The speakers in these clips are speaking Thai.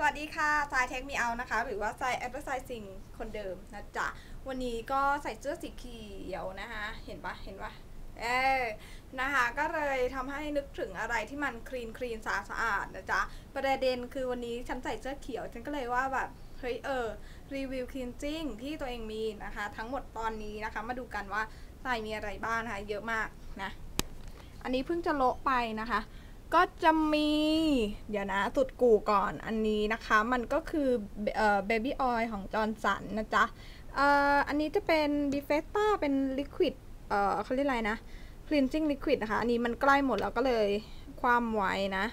สวัสดีค่ะทรายเทคมีเอานะคะ หรือว่าทรายแอปเปิลไซซิงคนเดิมนะจ๊ะ วันนี้ก็ใส่เสื้อสีเขียวนะคะ เห็นปะเห็นปะเออนะคะ ก็เลยทำให้นึกถึงอะไรที่มันคลีนคลีนสะอาดสะอาดนะจ๊ะ ประเด็นคือวันนี้ฉันใส่เสื้อเขียว ฉันก็เลยว่าแบบ เฮ้ย เออ รีวิวคลีนจิ้งที่ตัวเองมีนะคะ ทั้งหมดตอนนี้นะคะ มาดูกันว่าทรายมีอะไรบ้างนะคะ เยอะมากนะ อันนี้เพิ่งจะโละไปนะคะ ก็จะมี เดี๋ยวนะสุดกูก่อนอันนี้นะคะ มันก็คือเบบี้ออยของจอร์นสันนะจ๊ะเอ่ออันนี้จะเป็นบิเฟสต้าเป็นลิควิดเอ่อเขาเรียกอะไรนะ cleansing liquid นะคะ อันนี้มันใกล้หมดแล้วก็เลยความไว้นะ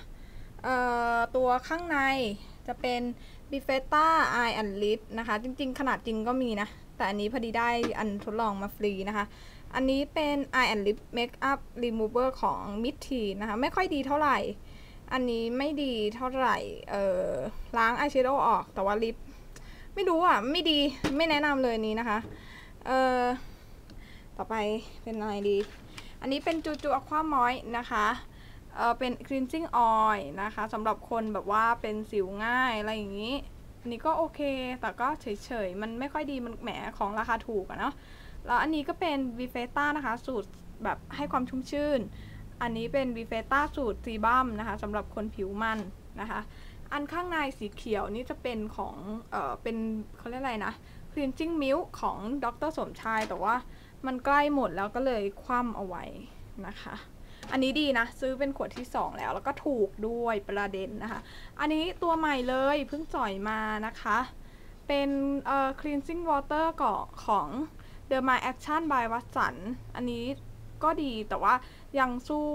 เอ่อตัวข้างในจะเป็นบิเฟต้า eye and lip นะคะ จริง ๆ ขนาดจริงก็มีนะ แต่อันนี้พอดีได้อันทดลองมาฟรีนะคะ อันนี้เป็น eye and lip makeup remover ของ m i d t e นะคะ ไม่ค่อยดีเท่าไหร่ อันนี้ไม่ดีเท่าไหร่ เอ่อล้างอายแชโดว์ออก แต่ว่าลิป ไม่รู้อะ ไม่ดี ไม่แนะนำเลยนี้นะคะ เอ่อต่อไปเป็นอะไรดี อันนี้เป็นจูจูอะความอยนะคะเอ่อเป็น cleansing oil นะคะสำหรับคนแบบว่าเป็นสิวง่ายอะไรอย่างนี้ นนี้ก็โอเค แต่ก็เฉยๆ มันไม่ค่อยดีมันแหมของราคาถูกอะเนาะแล้วอันนี้ก็เป็นวีเฟต้านะคะ สูตรแบบให้ความชุ่มชื่น อันนี้เป็นวีเฟต้าสูตรซีบัมนะคะสำหรับคนผิวมันนะคะ อันข้างในสีเขียวนี่จะเป็นของเออเป็นเขาเรียกอะไรนะ cleansing milk ของดรสมชายแต่ว่ามันใกล้หมดแล้วก็เลยคว่ำเอาไว้นะคะ อันนี้ดีนะ ซื้อเป็นขวดที่ 2 แล้ว แล้วก็ถูกด้วยประเด็นนะคะ อันนี้ตัวใหม่เลยเพิ่งจ่อยมานะคะ เป็นเอ่อ cleansing water ก่อของ The My Action by วัสันอันนี้ก็ดีแต่ว่ายังสู้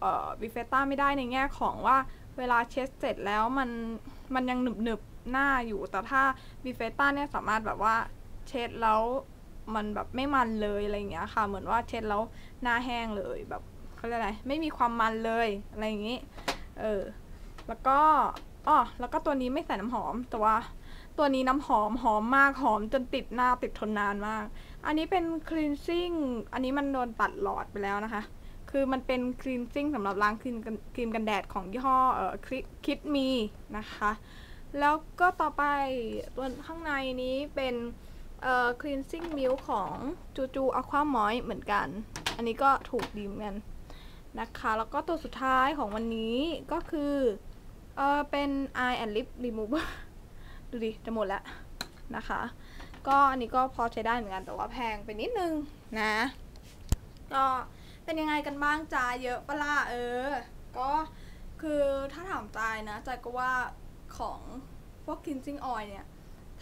เอ่อบิเฟต้าไม่ได้ในแง่ของว่าเวลาเช็ดเสร็จแล้วมันมันยังหนึบหนึบหน้าอยู่ แต่ถ้าบิเฟต้าเนี่ยสามารถแบบว่าเช็ดแล้วมันแบบไม่มันเลยอะไรอย่างเงี้ยค่ะ เหมือนว่าเช็ดแล้วหน้าแห้งเลยแบบ เขาเรียกอะไร ไม่มีความมันเลยอะไรอย่างงี้ เออ แล้วก็อ๋อแล้วก็ตัวนี้ไม่ใส่น้ำหอม แต่ว่าตัวนี้น้ำหอมหอมมากหอมจนติดหน้าติดทนนานมาก อันนี้เป็น cleansing อันนี้มันโดนตัดหลอดไปแล้วนะคะ คือมันเป็น cleansing สำหรับล้างครีมกันครีมกันแดดของยี่ห้อเอ่อคิดมีนะคะ แล้วก็ต่อไปตัวข้างในนี้เป็นเอ่อ cleansing milk ของจูจู aqua moist เหมือนกัน อันนี้ก็ถูกดีเหมือนกัน นะคะ แล้วก็ตัวสุดท้ายของวันนี้ก็คือเออเป็น eye and lip remover ดูดิ จะหมดแล้วนะคะ ก็อันนี้ก็พอใช้ได้เหมือนกันแต่ว่าแพงไปนิดนึงนะ ก็เป็นยังไงกันบ้างจ้าเยอะปะล่ะเออ ก็คือถ้าถามใจายนะใจายก็ว่าของพวก cleansing oil เนี่ย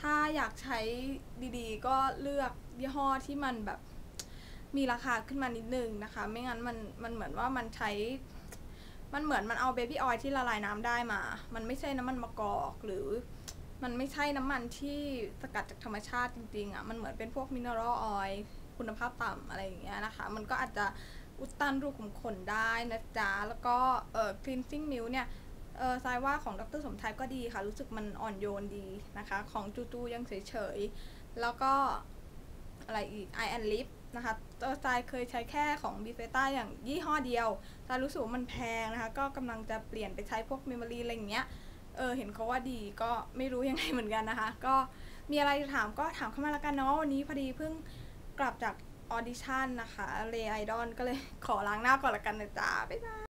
ถ้าอยากใช้ดีๆ ก็เลือกยี่ห้อที่มันแบบ มีราคาขึ้นมานิดนึงนะคะ ไม่งั้นมันมันเหมือนว่ามันใช้ มันเหมือนมันเอาเบบี้ออยล์ที่ละลายน้ำได้มา มันไม่ใช่น้ำมันมะกอกหรือมันไม่ใช่น้ำมันที่สกัดจากธรรมชาติจริงๆอะ มันเหมือนเป็นพวกมินเนอรัลออยล์คุณภาพต่ำอะไรอย่างเงี้ยนะคะ มันก็อาจจะอุดตันรูขุมขนได้นะจ๊ะ แล้วก็เอ่อ cleansing milk เนี่ยเออทรายว่าของดรสมชายก็ดีค่ะ รู้สึกมันอ่อนโยนดีนะคะ ของจูจูยังเฉยๆ แล้วก็อะไรอีก eye and lip น นะคะเออทรายเคยใช้แค่ของ b ีเฟต้าอย่างยี่ห้อเดียวทรายรู้สึกว่ามันแพงนะคะ ก็กำลังจะเปลี่ยนไปใช้พวกเมมโมรีอะไรอย่างเงี้ย เออ เห็นเขาว่าดีก็ไม่รู้ยังไงเหมือนกันนะคะ ก็มีอะไรจะถามก็ถามเข้ามาแล้วกันเนาะ วันนี้พอดีเพิ่งกลับจากออดิชั่นนะคะเรไอดอนก็เลยขอล้างหน้าก่อนละกันนะจ๊ะ บ๊ายบาย